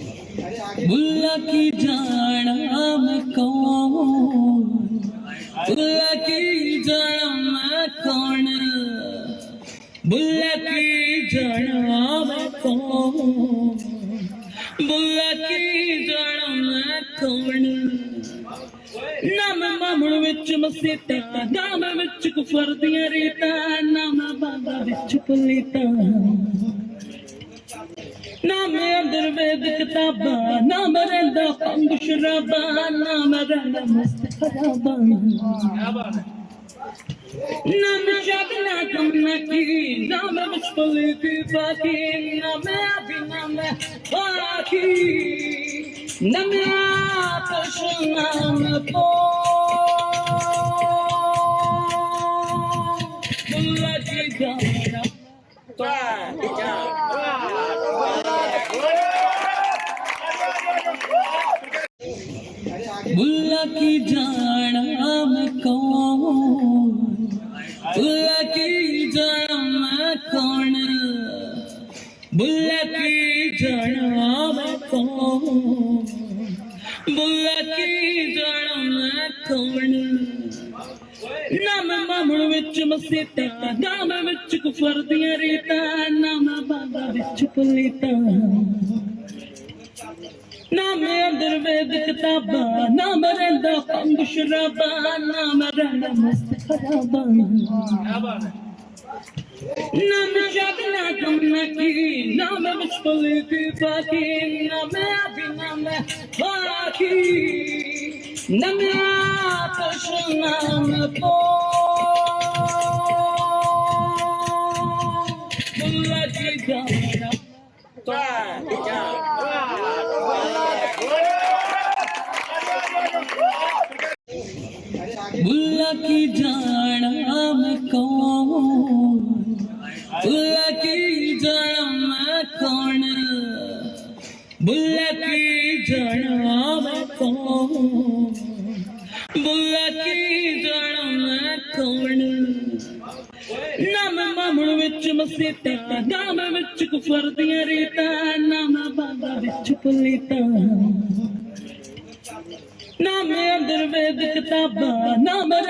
बुल्ला की जाना मैं कौन बुल्ला की जाना मैं कौन बुल्ला की जाना मैं कौन बुल्ला की जाना मैं कौन ਨਾਮ ਮਾਮਣ ਵਿੱਚ ਮਸੀਤਾ ਨਾਮ ਵਿੱਚ ਕੁਫਰ ਦੀਆਂ ਰੀਤਾਂ ਨਾਮ ਬਾਬਾ ਵਿੱਚ ਪਲੀਤਾ ਨਾਮ ਅੰਦਰ ਵੇਦ ਕਿਤਾਬਾਂ ਨਾਮ ਰਹਿੰਦਾ ਪੰਗ ਸ਼ਰਾਬਾਂ ਨਾਮ ਰਹਿੰਦਾ ਮਸਤ ਖਰਾਬਾਂ ਨਾਮ ਜਗਨਾ ਕਮਨਾ ਕੀ ਨਾਮ ਵਿੱਚ ਪਲੀਤੀ ਬਾਕੀ ਨਾਮ ਅਭੀ ਨਾਮ ਬਾਕੀ ਨਾਮ ਆਤਸ਼ ਨਾਮ ਪੋ ਬੁੱਲਾ ਜੀ ਗਾਣਾ बुल्ला की जाना मैं कौन बुल्ला की जाना मैं कौन बुल्ला की जाना मैं कौन बुल्ला की जाना मैं कौन ਨਾਮ ਮਾਮਣ ਵਿੱਚ ਮਸੀਤਾ ਨਾਮ ਵਿੱਚ ਕੁਫਰ ਦੀਆਂ ਰੀਤਾਂ ਨਾਮ ਬਾਬਾ ਵਿੱਚ ਪਲੀਤਾ ਨਾਮ سفيد كتابة نام رندا قنب شرابة نام رندا مست خرابة نام شاكنا تمنكي نام مش فلقي باكي نام أبي نام باكي نام يا تشنا نقول की जाना मैं कौन बुल्ला की जाना मैं कौन बुल्ला की जाना मैं कौन बुल्ला की जाना मैं कौन ਨਾਮ ਮਾਮਣ ਵਿੱਚ ਮਸੀਤਾ ਨਾਮ ਵਿੱਚ ਕੁਫਰ ਦੀਆਂ ਰੀਤਾਂ ਨਾਮ ਬਾਬਾ ਵਿੱਚ ਪਲੀਤਾ ਨਾਮ ਅੰਦਰ ਵੇਦ ਕਿਤਾਬਾਂ ਨਾਮ ਰਹਿੰਦਾ